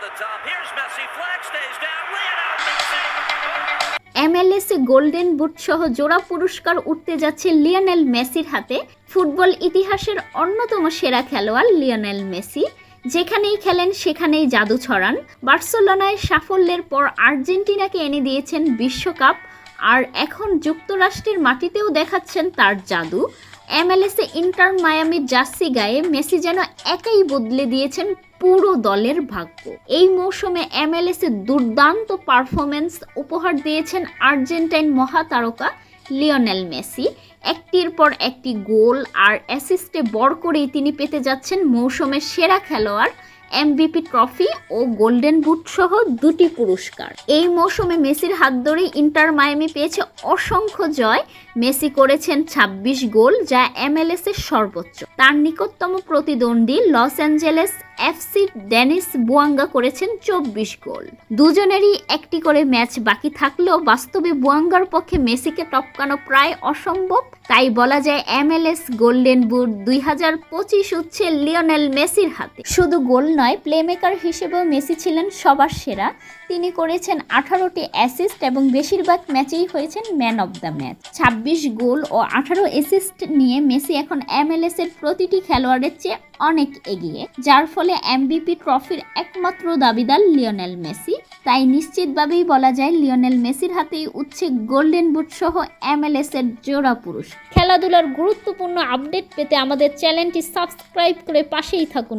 Messi. এমএলএসে golden boot সহ জোড়া পুরস্কার উঠতে যাচ্ছে লিওনেল মেসির হাতে। ফুটবল ইতিহাসের অন্যতম সেরা খেলোয়াড় লিওনেল মেসি। যেখানেই খেলেন, সেখানেই জাদু ছড়ান। বার্সেলোনায় সাফল্যের পর আর্জেন্টিনাকে এনে দিয়েছেন বিশ্বকাপ। আর এখন যুক্তরাষ্ট্রের মাটিতেও দেখাচ্ছেন তার জাদু। এমএলএসে ইন্টার মায়ামি জার্সি গায়ে মেসি যেন একাই বদলে দিয়েছেন পুরো দলের ভাগ্য। এই মৌসুমে এমএলএসে দুর্দান্ত পারফরমেন্স উপহার দিয়েছেন আর্জেন্টাইন মহাতারকা লিওনেল মেসি। একটির পর একটি গোল আর অ্যাসিস্টে বর করেই তিনি পেতে যাচ্ছেন মৌসুমের সেরা খেলোয়াড় এমবিপি ট্রফি ও গোল্ডেন বুট সহ দুটি পুরস্কার। এই মৌসুমে মেসির হাত ধরেই ইন্টার মায়ামি পেয়েছে অসংখ্য জয়। মেসি করেছেন ২৬ গোল, যা এমএলএস এর সর্বোচ্চ। তার নিকটতম প্রতিদ্বন্দ্বী Los Angeles FC Denis Bouanga করেছেন চব্বিশ গোল। দুজনেরই একটি করে ম্যাচ বাকি থাকলেও বাস্তবে বুয়াঙ্গার পক্ষে মেসিকে টপকানো প্রায় অসম্ভব। তাই বলা যায় এমএলএস গোল্ডেন বুট দুই হাজার পঁচিশ উঠছে লিওনেল মেসির হাতে। শুধু গোল নয় প্লেমেকার হিসেবেও মেসি ছিলেন সবার সেরা। তিনি করেছেন আঠারোটি অ্যাসিস্ট এবং বেশিরভাগ ম্যাচেই হয়েছেন ম্যান অব দ্য ম্যাচ ছাব্বিশ গোল ও আঠারো অ্যাসিস্ট নিয়ে মেসি এখন এমএলএস এর প্রতিটি খেলোয়াড়ের চেয়ে অনেক এগিয়ে, যার ফলে এমবিপি ট্রফির একমাত্র দাবিদার লিওনেল মেসি। তাই নিশ্চিতভাবেই বলা যায় লিওনেল মেসির হাতেই উঠছে গোল্ডেন বুট সহ এমএলএস এর জোড়া পুরুষ। খেলাধুলার গুরুত্বপূর্ণ আপডেট পেতে আমাদের চ্যানেলটি সাবস্ক্রাইব করে পাশেই থাকুন।